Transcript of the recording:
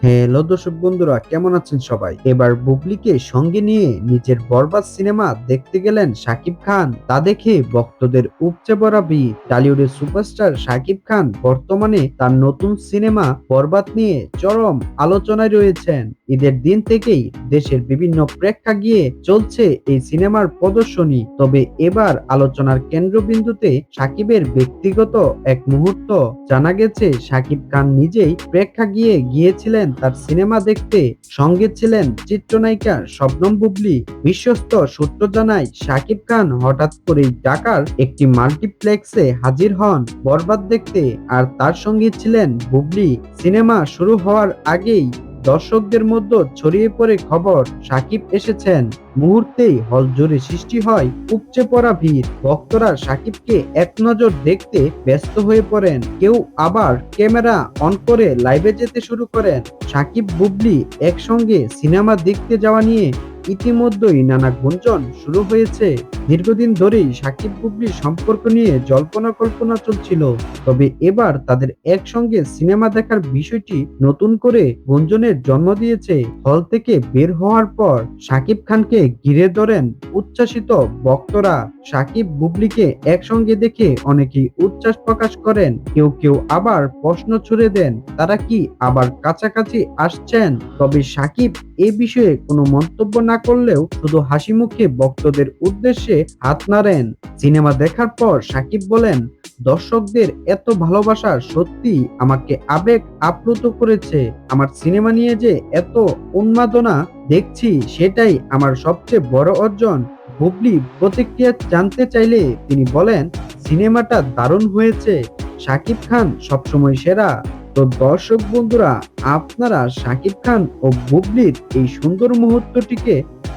Hello দর্শক বন্ধুরা, কেমন আছেন সবাই? এবার বুবলিকে সঙ্গে নিয়ে নিজের বরবাদ সিনেমা দেখতে গেলেন শাকিব খান। তা দেখে ভক্তদের উপচে পড়া ভিড়। টলিউডের সুপারস্টার শাকিব খান বর্তমানে তার নতুন সিনেমা বরবাদ নিয়ে চরম আলোচনায় রয়েছেন। ঈদের দিন থেকেই দেশের বিভিন্ন প্রেক্ষাগৃহে চলছে এই সিনেমার প্রদর্শনী। তবে এবার আলোচনার কেন্দ্রবিন্দুতে সাকিবের ব্যক্তিগত এক মুহূর্ত জানা গেছে। শাকিব খান নিজেই প্রেক্ষাগৃহে গিয়েছিলেন তার সিনেমা দেখতে সঙ্গে ছিলেন চিত্রনায়িকা শবনম বুবলি, বিশ্বস্ত সূত্র জানায় শাকিব খান হঠাৎ করেই ঢাকার একটি মাল্টিপ্লেক্সে হাজির হন। বরবাদ দেখতে আর তার সঙ্গে ছিলেন বুবলি। সিনেমা শুরু হওয়ার আগেই দর্শকদের মধ্যে ছড়িয়ে পড়ে খবর সাকিব এসেছেন। মুহূর্তেই হল জুড়ে সৃষ্টি হয়, উপচে পড়া ভিড়। ভক্তরা সাকিবকে এক নজর দেখতে ব্যস্ত হয়ে পড়েন। কেউ আবার ক্যামেরা অন করে লাইভে যেতে শুরু করেন। সাকিব, বুবলি একসঙ্গে সিনেমা দেখতে যাওয়া নিয়ে ইতিমধ্যেই নানা গুঞ্জন শুরু হয়েছে। দীর্ঘদিন ধরেই সাকিব বুবলির সম্পর্ক নিয়ে জল্পনা কল্পনা চলছিল। তবে এবার তাদের একসঙ্গে সিনেমা দেখার বিষয়টি নতুন করে গুঞ্জনের জন্ম দিয়েছে। হল থেকে বের হওয়ার পর সাকিব খানকে ঘিরে ধরেন উচ্ছ্বাসিত ভক্তরা সাকিব বুবলিকে একসঙ্গে দেখে অনেকেই উচ্ছ্বাস প্রকাশ করেন। কেউ কেউ আবার প্রশ্ন ছুড়ে দেন, তারা কি আবার কাছাকাছি আসছেন? তবে সাকিব এ বিষয়ে কোনো মন্তব্য না করলেও শুধু হাসি মুখে ভক্তদের উদ্দেশ্যে হাত নাড়েন। সিনেমা দেখার পর সাকিব বলেন দর্শকদের এত ভালোবাসা সত্যি আমাকে আবেগ আপ্লুত করেছে। আমার সিনেমা নিয়ে যে এত উন্মাদনা দেখছি, সেটাই আমার সবচেয়ে বড় অর্জন। বুবলি প্রতিক্রিয়া জানতে চাইলে তিনি বলেন, সিনেমাটা দারুণ হয়েছে। শাকিব খান সবসময় সেরা। তো দর্শক বন্ধুরা, আপনারা শাকিব খান ও বুবলির এই সুন্দর মুহূর্তটিকে